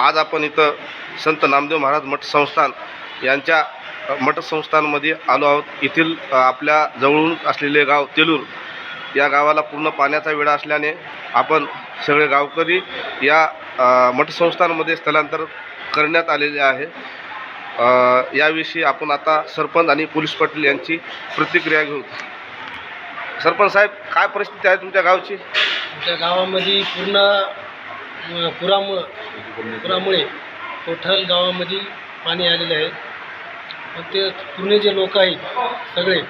आज आपण इथं संत नामदेव महाराज मठ संस्थान यांच्या मठसंस्थानमध्ये मठ संस्थानमध्ये आलो आहोत. येथील आपल्या जवळून असलेले गाव तेलूर. या गावाला पूर्ण पाण्याचा वेढा असल्याने आपण सगळे गावकरी या मठसंस्थानमध्ये मठ संस्थानमध्ये स्थलांतर करण्यात आलेले आहे. याविषयी आपण आता सरपंच आणि पोलीस पाटील यांची प्रतिक्रिया घेऊ. सरपंच साहेब काय परिस्थिती आहे तुमच्या गावची? आमच्या गावामध्ये पूर्ण पुरामुळं पुरामुळे कोठल गावामध्ये पाणी आलेले आहे. मग ते पूर्ण जे लोक आहेत सगळे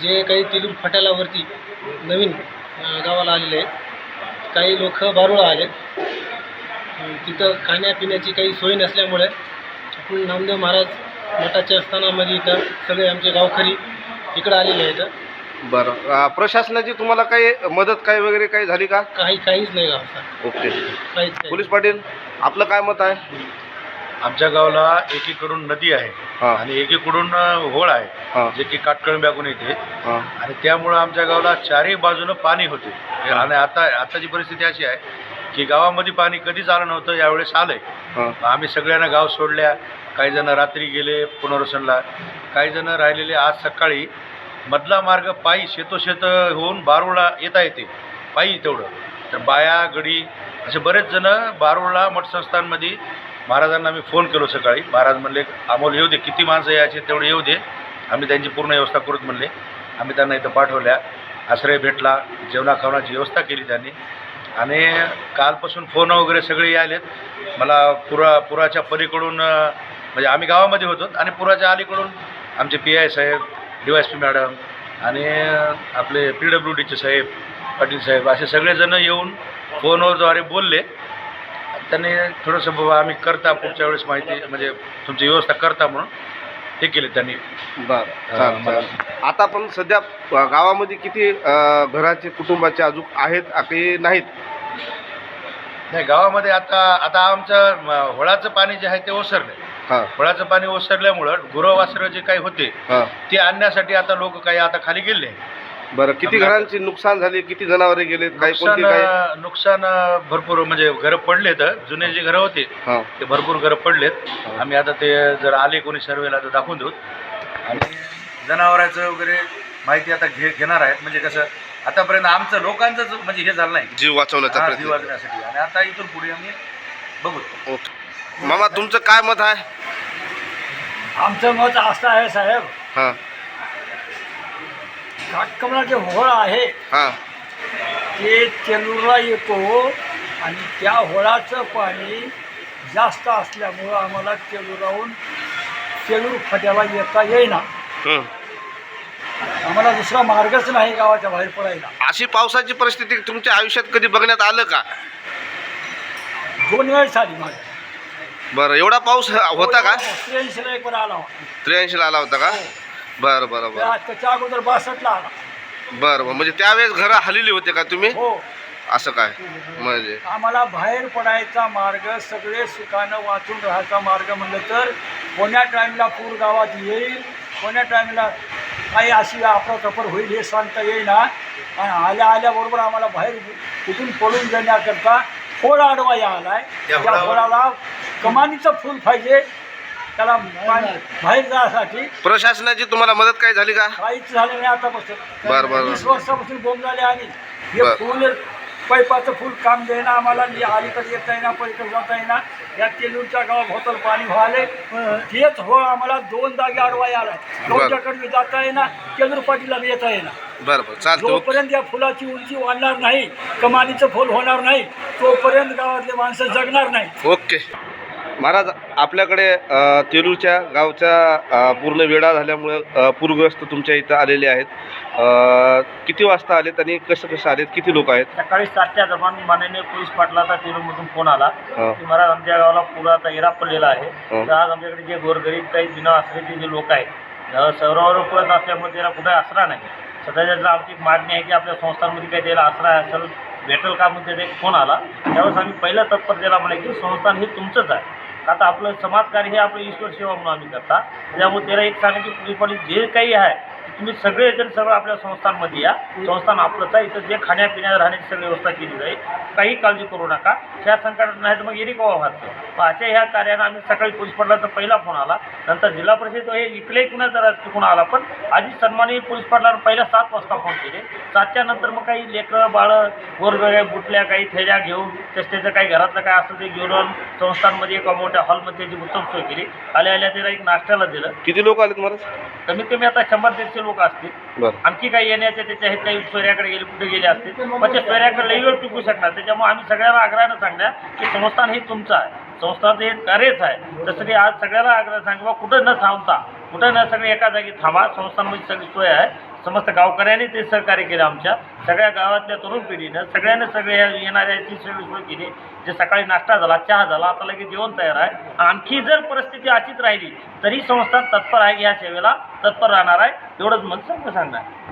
जे काही तिलूर फाट्यालावरती नवीन गावाला आलेले आहेत काही लोक बारुळा आले तिथं खाण्यापिण्याची काही सोय नसल्यामुळे आपण नामदेव महाराज मठाच्या स्थानामध्ये इथं सगळे आमचे गावकरी इकडं आलेले आहेत. बरं. प्रशासनाची तुम्हाला काही मदत काही वगैरे काही झाली का? काही काहीच नाही गावाचा ओके. काहीच. पोलीस पाटील आपलं काय मत आहे? आमच्या गावाला एकीकडून नदी आहे हां. आणि एकीकडून अ, होळ आहे हां. जे की काटकळंब्याकून येते. हां. आणि त्यामुळं आमच्या गावाला चारही बाजूनं पाणी होते. आणि आता आताची परिस्थिती अशी आहे की गावामध्ये पाणी कधीच आलं नव्हतं यावेळेस आलंय. हां. आम्ही सगळ्यांना गाव सोडल्या. काही जण रात्री गेले पुनर्वसनला. काही जण राहिलेले आज सकाळी. मधला मार्ग पायी शेतोशेत होऊन बारुळला येता येते पायी तेवढं. तर बाया गडी असे बरेच जण बारूळला मठसंस्थानमध्ये महाराजांना मी फोन केलो सकाळी. महाराज म्हणले अमोल येऊ दे किती माणसं यायचे तेवढे येऊ दे. आम्ही त्यांची पूर्ण व्यवस्था करत म्हणले. आम्ही त्यांना इथं पाठवल्या. आश्रय भेटला जेवणा खावण्याची व्यवस्था केली त्यांनी. आणि कालपासून फोन वगैरे सगळे आलेत मला पुरा पुराच्या पलीकडून म्हणजे आम्ही गावामध्ये होतो आणि पुराच्या अलीकडून आमचे P I Saheb D Y S P madam आणि आपले पी डब्ल्यू डीचे साहेब पाटील साहेब असे सगळेजण येऊन फोनवरद्वारे बोलले. त्यांनी थोडंसं बाबा आम्ही करता पुढच्या वेळेस माहिती म्हणजे तुमची व्यवस्था करता म्हणून. हे केले त्यांनी. बरं आता पण सध्या गावामध्ये किती घराचे कुटुंबाचे अजून आहेत काही नाहीत? नाही गावामध्ये आता आता आमचं होळाचं पाणी जे आहे ते ओसरलं हां. होळाचं पाणी ओसरल्यामुळं गुरवासरं जे काही होते हां. ते आणण्यासाठी आता लोक काही आता खाली गेले. बरं किती घरांची नुकसान झाली? किती जनावरे गेलेत? काही नुकसान कोणते काही अं, नुकसान अं, भरपूर म्हणजे घरं पडलेत. जुने जे घरं होते हां. ते भरपूर घरं पडलेत. आम्ही आता ते जर आले कोणी सर्वेला तर दाखवून देऊ. आणि जनावरांचं वगैरे माहिती आता घे घेणार आहेत. म्हणजे कसं आतापर्यंत आमचं लोकांचंच म्हणजे हे झालं नाही. जीव वाचवण्याचा हा, प्रयत्न. जीव वाचण्यासाठी. आणि आता इथून पुढे आम्ही बघू. ओके. मामा तुमचं काय मत आहे? आमचं मत असं आहे साहेब. हां. काटकमला जे होळ आहे हां. ते तेलूरला येतो आणि त्या होळाचं पाणी जास्त असल्यामुळं आम्हाला तेलुराहून तेलूर फाट्याला येता येईना. हं. आम्हाला दुसरा मार्गच नाही गावाच्या बाहेर पडायला. अशी पावसाची परिस्थिती तुमच्या आयुष्यात कधी बघण्यात आलं का? दोन वेळेस आली माझ्या बरं एवढा पाऊस होता का? त्र्याऐंशीला एक आला होता. त्र्याऐंशीला आला होता का? बरं बरं बरं त्या- त्याच्या अगोदर बासष्टला आला. बरं बरं. म्हणजे त्यावेळेस घरं हलेली होते का तुम्ही? हो. असं काय? म्हणजे? आम्हाला बाहेर पडायचा मार्ग सगळे सुखानं वाचून राहायचा मार्ग म्हणलं तर कोण्या टाईमला पूर गावात येईल कोण्या टाईमला काही अशी अफरातफर होईल हे सांगता येईना. आणि आल्या आल्याबरोबर आम्हाला बाहेर कुठून पळून जाण्याकरता फोड अडवाया आलाय त्या फोडाला कमानीचं फूल पाहिजे. त्याला पाणी- बाहेर जाण्यासाठी प्रशासनाची तुम्हाला मदत काय झाली का? काहीच झालं नाही आतापासून. बरं, बरं. वीस वर्षापासून बोंब झाले आणि हे बरं. फुल पैपाचं फुल काम देणं आम्हाला नि अलीकडे येता येईना पलीकडे जाता येईना या तेलूरच्या गावात होतल पाणी व्हायले. तेच हो आम्हाला दोन जागी अडवाय आलाय. गावच्याकडे जाता येईना तेलूर पाटीला बी येता येईना बरं बरं. चालतं. ओके. जोपर्यंत या फुलाची उंची वाढणार नाही कमानीचं फुल होणार नाही तोपर्यंत गावातले माणसं जगणार नाही. ओके. महाराज आपल्याकडे अ, तेलूरच्या गावच्या पूर्ण वेळा झाल्यामुळे पूरग्रस्त तुमच्या इथं आलेले आहेत. किती वाजता आलेत आणि कसं कसं आलेत? किती लोक आहेत? सकाळी सातच्या दरम्यान माननीय पोलीस पाटलाचा तिरूमधून फोन आला. की महाराज आमच्या गावाला पुराचा इरा पडलेला आहे. तर आज आमच्याकडे जे गोरगरीब काही बिना आश्रयचे जे लोक आहेत अ, सर्वांवर पडत असल्यामुळे त्याला कुठे आसरा नाही. सध्याच्या आमची एक मागणी आहे की आपल्या संस्थांमध्ये काही त्याला आसरा असेल भेटेल का म्हणून त्याचा एक फोन आला. त्यावेळेस आम्ही पहिलं तत्पर त्याला म्हणे की संस्थान हे तुमचंच आहे. आता आपलं समाजकार्य हे आपलं ईश्वर सेवा म्हणून आम्ही करता. त्यामुळे त्याला एक सांगायची की जे काही आहे तुम्ही सगळे जण सगळं आपल्या संस्थांमध्ये या. संस्थान आपलंच आहे. इथं जे खाण्यापिण्या राहण्याची सगळी व्यवस्था केली जाईल. काही काळजी करू नका. ह्या संकटात नाही तर मग येरी कवा व्हायचं अशा ह्या कार्यानं आम्ही सकाळी पोलीस पाटलाचा पहिला फोन आला. नंतर जिल्हा परिषद हे इकडे कुणाचा चुकून आला. पण आधी सन्माननीय पोलीस पाटलावर पहिल्या सात वाजता फोन केले. सातच्या नंतर मग काही लेकरं बाळं वेगवेगळ्या बुटल्या काही थैल्या घेऊन त्याचं काही घरातलं काय असं ते घेऊन संस्थांमध्ये एका मोठ्या हॉलमध्ये त्याची उत्तम सोय केली. आल्या आल्या त्याला एक नाश्त्याला दिलं. किती लोक आलेत महाराज? कमीत कमी आता शंभर दीडशे लोक असतील. बरं. आणखी काही येण्याचे त्याचे आहेत काही सोयऱ्याकडे गेले कुठे गेले असतील. पण ते सोयऱ्याकडे लई वेळ टिकू शकणार. त्याच्यामुळे आम्ही सगळ्याला आग्रहानं सांगणार की संस्थान हे तुमचं आहे. संस्थाचं हे कार्यच आहे. तसं की आज सगळ्याला आग्रह सांग कुठं न थांबता कुठं न सगळे एका जागी थांबा. संस्थांमध्ये सगळी सोय आहे. समस्त गावकऱ्यांनी ते सहकार्य केलं आमच्या. सगळ्या गावातल्या तरुण पिढीनं सगळ्यांना सगळ्या येणाऱ्याची सगळी सोय केली जे सकाळी नाश्ता झाला चहा झाला आता लगेच जेवण तयार आहे. आणखी जर परिस्थिती अशीच राहिली तरी संस्था तत्पर आहे. की या सेवेला तत्पर राहणार आहे. एवढंच मत सांगणार.